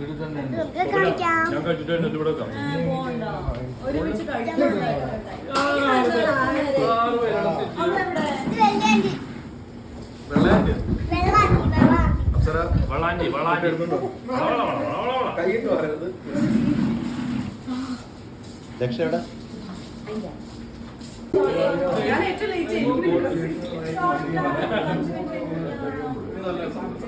ഞാൻ കഴിച്ചിട്ട് എന്നിട്ട് ഇവിടെ വെക്കാം. അപ്സര? വളാഞ്ചി വളാഞ്ചി എടുക്കുന്നുണ്ടോ കൈയിട്ട് പറയരുത് ദക്ഷ എവിടെ? ഞാൻ ഏറ്റവും ലേറ്റ്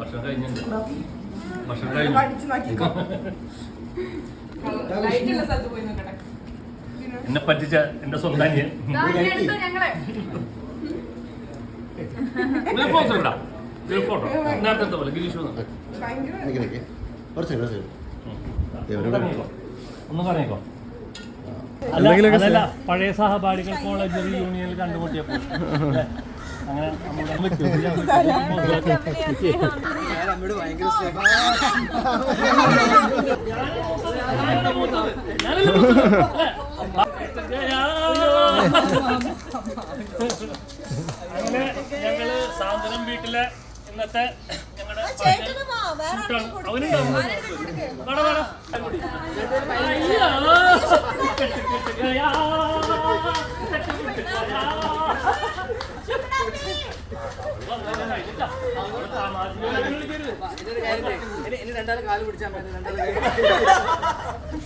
അതുക്ക് എന്നെ കഴിഞ്ഞിട്ടുണ്ട് കഴിഞ്ഞു? പറ്റിച്ച എന്റെ സ്വന്തം അനിയൻ. ഫോട്ടോ ഇടാ ഫോട്ടോ നേരത്തെ പോലെ ഗിരീഷ് കുറച്ച് കുറച്ച് ഒന്ന് പറഞ്ഞേക്കോ. അതല്ല പഴയ സഹപാഠികൾ കോളേജ് യൂണിയനിൽ കണ്ടുമുട്ടിയപ്പോൾ. അല്ലേ? ഭയങ്കര അങ്ങനെ ഞങ്ങൾ സാന്ത്വനം വീട്ടിലെ ഇന്നത്തെ ഞങ്ങളുടെ അവനുണ്ടാവും വേണം വേണം